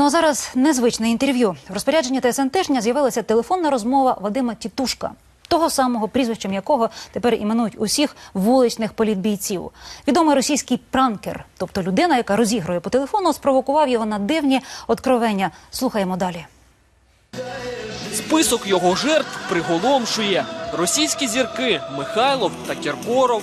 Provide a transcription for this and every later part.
Ну а зараз незвичне інтерв'ю. В розпорядженні ТСН тижня з'явилася телефонна розмова Вадима Тітушка, того самого прізвищем якого тепер іменують усіх вуличних політбійців. Відомий російський пранкер, тобто людина, яка розігрує по телефону, спровокував його на дивні откровення. Слухаємо далі. Список його жертв приголомшує. Російські зірки Михайлов та Кіркоров.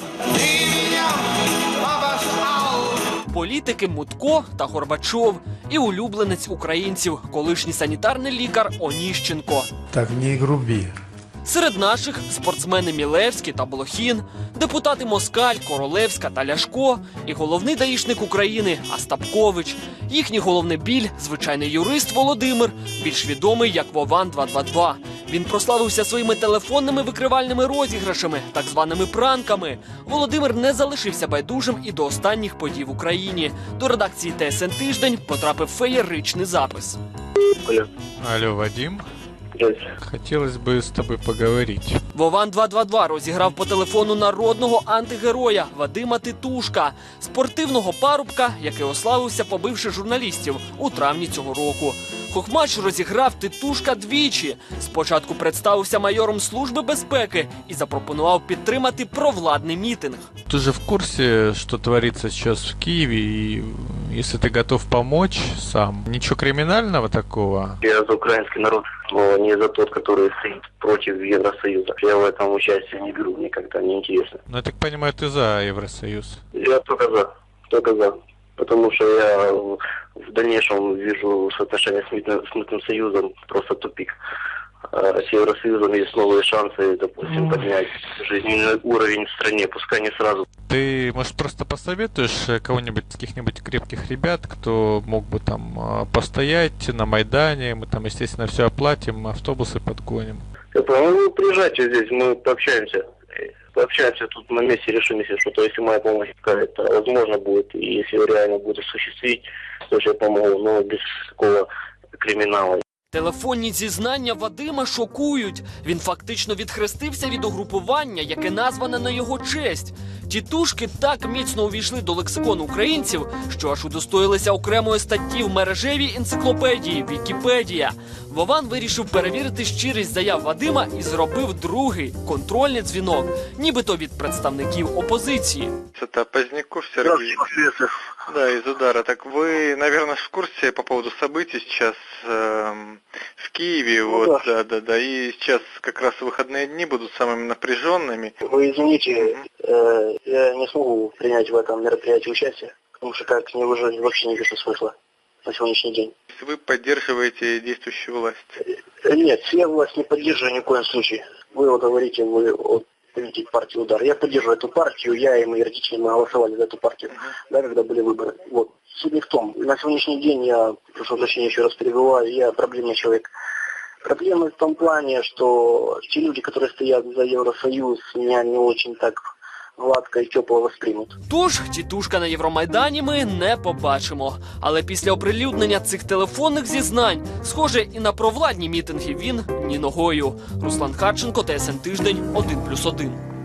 Політики Мутко та Горбачов і улюбленець українців, колишній санітарний лікар Оніщенко. Так не груби. Серед наших спортсмени Мілевський та Блохін, депутати Москаль, Королевська та Ляшко і головний даїшник України Остапкович. Їхній головний біль звичайний юрист Володимир, більш відомий як Вован 222. Він прославився своїми телефонними викривальними розіграшами, так званими пранками. Володимир не залишився байдужим і до останніх подій в Україні. До редакції ТСН тиждень потрапив феєричний запис. Алло, Алло, Вадим. здравствуйте. Хотелось бы с тобой поговорить. Вован 222 розіграв по телефону народного антигероя Вадима Титушка, спортивного парубка, який ославився, побивши журналістів у травні цього року. Хохмач розіграв Титушка двічі. Спочатку представився майором Служби безпеки і запропонував підтримати провладний мітинг. Ты же в курсе, что творится сейчас в Киеве, и если ты готов помочь сам, ничего криминального такого. Я за украинский народ, но не за тот, который стоит против Евросоюза. Я в этом участие не беру, никогда не интересно. Но я так понимаю, ты за Евросоюз. Я только за, только за. Потому что я в дальнейшем вижу соотношение с мытным союзом просто тупик. А С Евросоюзом есть новые шансы, допустим, поднять жизненный уровень в стране, пускай не сразу. Ты, может, просто посоветуешь э, кого-нибудь каких-нибудь крепких ребят, кто мог бы там э, постоять на Майдане, мы там, естественно, все оплатим, автобусы подгоним. Я понял, ну, приезжайте здесь, мы пообщаемся. Пообщаемся тут на месте, решим, если что-то, если моя помощь какая-то возможно будет, и если реально будет осуществить, то я помогу, но без такого криминала. Телефонні зізнання Вадима шокують. Він фактично відхрестився від угрупування, яке назване на його честь. Тітушки так міцно увійшли до лексикону українців, що аж удостоїлися окремої статті в мережевій енциклопедії Вікіпедія. Вован вирішив перевірити щирість заяв Вадима і зробив другий контрольний дзвінок, нібито від представників опозиції. Это Поздняков Сергей. Да, из удара. Так вы, наверное, в курсе по поводу событий сейчас эм, в Киеве, Ну вот, да. да, да, да, и сейчас как раз выходные дни будут самыми напряженными. Вы извините, э, я не смогу принять в этом мероприятии участие, потому что как мне уже вообще не вижу смысла На сегодняшний день. Вы поддерживаете действующую власть. Э, Нет, я власть не поддерживаю ни в коем случае. Вы вот говорите, вы от политик партии «Удар». Я поддерживаю эту партию, я и мои родители, мы голосовали за эту партию, да, когда были выборы. Вот. Суть не в том. На сегодняшний день я, прошу прощения, еще раз перебиваю, я проблемный человек. Проблема в том плане, что те люди, которые стоят за Евросоюз, меня не очень так гладко і тепло сприймуть. Тож тітушка на Євромайдані ми не побачимо. Але після оприлюднення цих телефонних зізнань, схоже, і на провладні мітинги він ні ногою. Руслан Харченко, ТСН Тиждень, 1+,1.